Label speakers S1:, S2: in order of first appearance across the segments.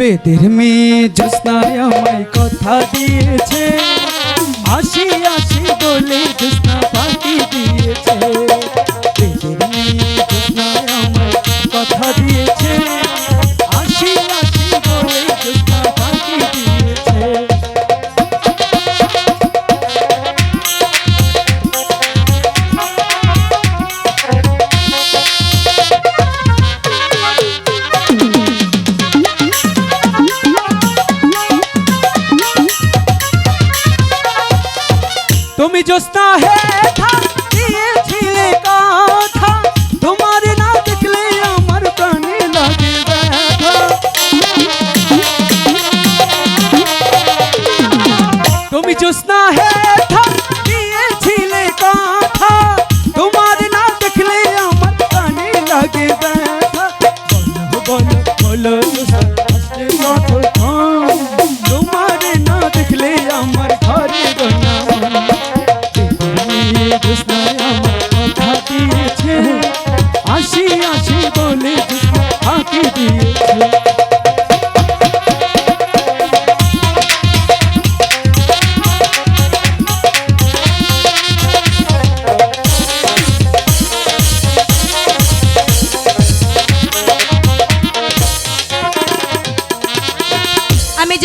S1: বেদের মেয়ে জোস্নায় আমায় কথা দিয়েছে। আসি আসি বলে তুমি জ্যোৎস্না হে থা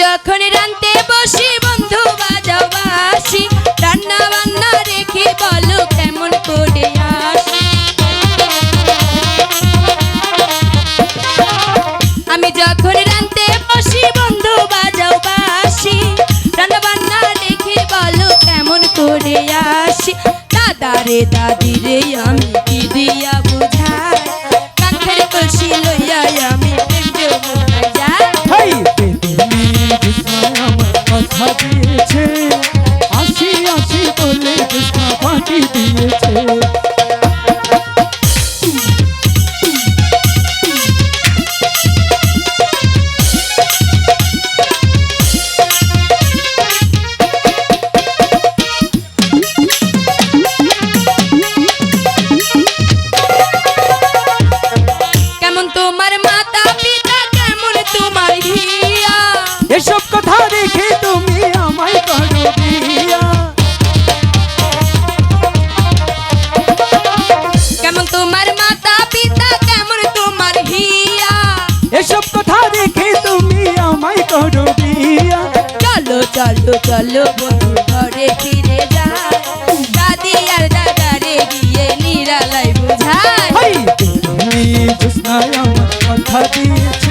S2: যখন রান্তে বসি বন্ধু বাজাও বাসি রান্না বান্না রেখে বলো কেমন করে আসি। আমি যখন রান্তে বসি বন্ধু বাজাও বাসি রান্না বান্না রেখে বলো কেমন করে আসি। দাদারে দাদিরে আমি কি দিয়া
S1: দিয়েছে। আসি আসি বলে জ্যোৎস্না ফাঁকি দিয়েছে।
S2: চলো চলো চলো বন্ধু ঘরে ফিরে যাই। দাদি আর দাদারে গিয়ে নিরালাই বুঝাই।
S1: হাই তুমি জ্যোৎস্নায় আমার কথা দিয়েছে।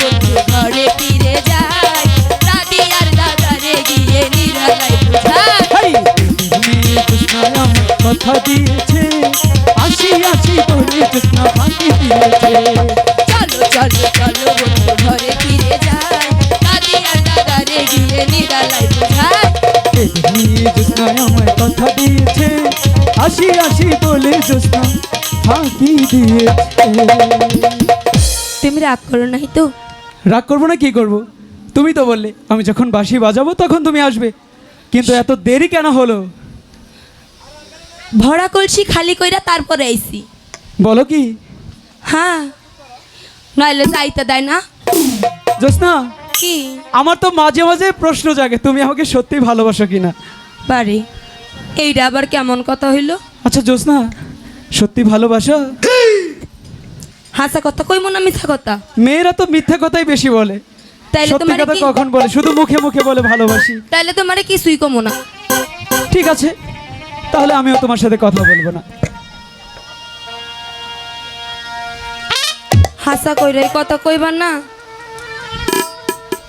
S2: বন্ধু ঘরে ফিরে যাই। দাদি আর দাদারে গিয়ে
S1: তুমি জ্যোৎস্নায় আমার কথা দিয়েছে। আসি আসি বলে জ্যোৎস্না ফাঁকি দিয়েছে।
S2: চলো চলো চলো বন্ধু ঘরে ফিরে যাই। দাদি আর দাদারে গিয়ে নিরালাই বুঝাই।
S1: তুমি জ্যোৎস্নায় কথা দিয়েছে। আসি আসি বলে জ্যোৎস্না ফাঁকি দিয়েছে।
S2: তুমি রাগ করো নাই তো
S1: রাগ করব না কি করব? তুমি তো বললে আমি যখন বাঁশি বাজাবো তখন তুমি আসবে। কিন্তু এত দেরি কেন হলো?
S2: ভরা কলসি খালি কইরা তারপরে আইছি।
S1: বলো কি?
S2: হ্যাঁ। নইলে যাইতে দেয় না।
S1: জ্যোৎস্না
S2: কি?
S1: আমার তো মাঝে মাঝে প্রশ্ন জাগে তুমি আমাকে সত্যি ভালোবাসো কিনা?
S2: পারি এইটা আবার কেমন কথা হইল?
S1: আচ্ছা জ্যোৎস্না সত্যি ভালোবাসো?
S2: হাসা কথা কইমো না মিথ্যা কথা?
S1: মেয়েরা তো মিথ্যা কথাই বেশি বলে।
S2: তাইলে
S1: সত্যি
S2: তোমার
S1: কথা
S2: কি
S1: কখন বলে? শুধু মুখে মুখে বলে ভালোবাসি।
S2: তাইলে তোমারে কিছুই কমো না।
S1: ঠিক আছে। তাহলে আমিও তোমার সাথে কথা বলব না।
S2: হাসা কইরে কথা কইবার না।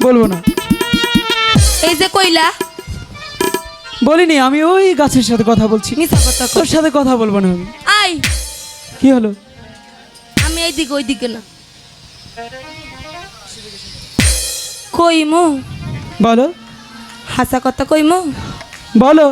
S1: বলব না।
S2: এই যে কইলা।
S1: বলিনি আমি ওই গাছের সাথে কথা বলছি।
S2: মিথ্যা কথা
S1: তোর সাথে কথা বলব না আমি।
S2: আই।
S1: কি হলো?
S2: এইদিকে ওইদিকে না। কইমু।
S1: বলো।
S2: হাসা কথা কইমু।
S1: বলো।